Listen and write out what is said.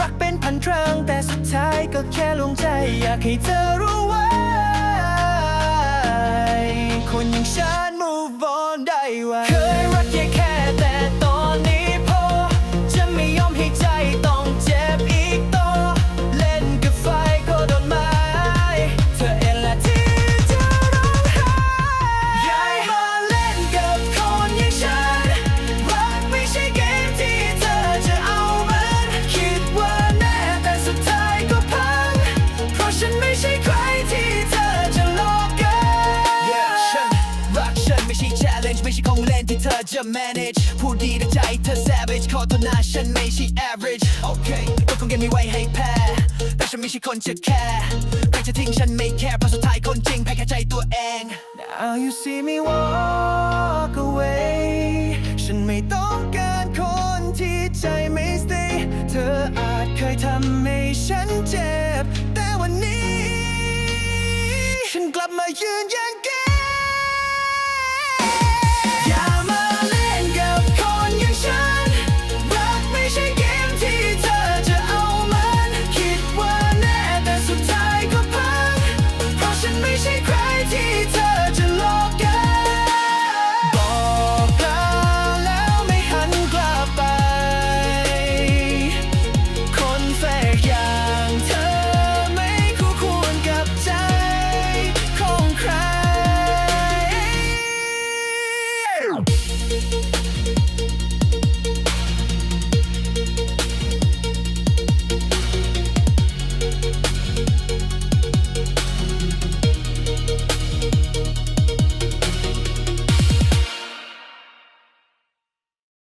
รักเป็นพันครั้งแต่สุดท้ายก็แค่ลงใจ อยากให้เธอรู้ไว้คนอย่างฉัน move on ได้ไว เล่นที่เธอจะ manage พูดดีแต่ใจเธอ savage ขอโทษนะฉันไม่ใช่ average โอเคก็คงเกมมีไว้ให้แพ้ แต่ฉันไม่ใช่คนจะแคร์ใครจะทิ้งฉันไม่แคร์เพราะสุดท้ายคนจริงแพ้แค่ใจตัวเอง Now you see me walk away ฉันไม่ต้องการคนที่ใจไม่ stay เธออาจเคยทำให้ฉัน